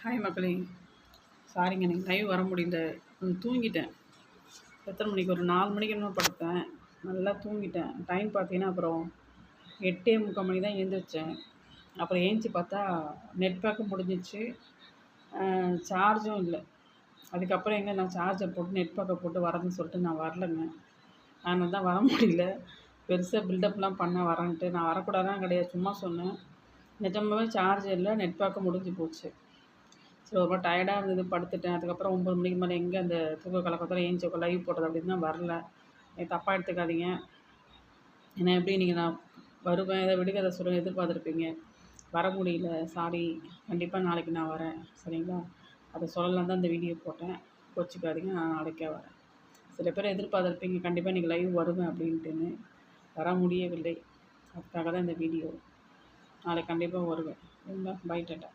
Hi மக்களே. சாரிங்க எனக்கு லைவ் வர முடியல. தூங்கிட்டேன். எத்தனை மணிக்கு? ஒரு நாலு மணிக்கு என்ன படுத்தேன். நல்லா தூங்கிட்டேன். டைம் பார்த்தீங்கன்னா அப்புறம் எட்டே முக்கால் மணி தான் எழுந்திரிச்சேன் அப்புறம் ஏஞ்சி பார்த்தா நெட் பேக்கும் முடிஞ்சிச்சு. சார்ஜும் இல்லை. அதுக்கப்புறம் எங்கே நான் சார்ஜர் போட்டு நெட் பேக்கை போட்டு வரேன்னு சொல்லிட்டு நான் வரலைங்க. அதனால தான் வர முடியல. பெருசாக பில்டப்லாம் பண்ண வரேன்ட்டு. நான் வரக்கூடாதான் கிடையாது. சும்மா சொன்னேன். நிஜமாகவே சார்ஜ் இல்லை. நெட் பேக்கும் முடிஞ்சு போச்சு. சரி ரொம்ப டயர்டாக இருந்தது படுத்துட்டேன். அதுக்கப்புறம் ஒம்பது மணிக்கு மேலே எங்கே அந்த தூக்க கலக்கத்தில் ஏஞ்சி லைவ் போட்டது அப்படின்னு தான் வரல. தப்பாக எடுத்துக்காதீங்க. ஏன்னா எப்படி நீங்கள் நான் வருவேன் ஏதோ அதை சொல்லுங்கள் எதிர்பார்த்துருப்பீங்க. வர முடியல சாரி கண்டிப்பாக நாளைக்கு நான் வரேன் சரிங்களா? அதை சொல்லலாம் தான் இந்த வீடியோ போட்டேன். கோச்சிக்காதீங்க நான் நாளைக்கே வரேன். சில பேர் எதிர்பார்த்துருப்பீங்க கண்டிப்பாக நீங்கள் லைவ் வருவேன் அப்படின்ட்டுன்னு. வர முடியவில்லை. அதுக்காக தான் இந்த வீடியோ நாளைக்கு கண்டிப்பாக வருவேன். சரிங்களா? By ta-ta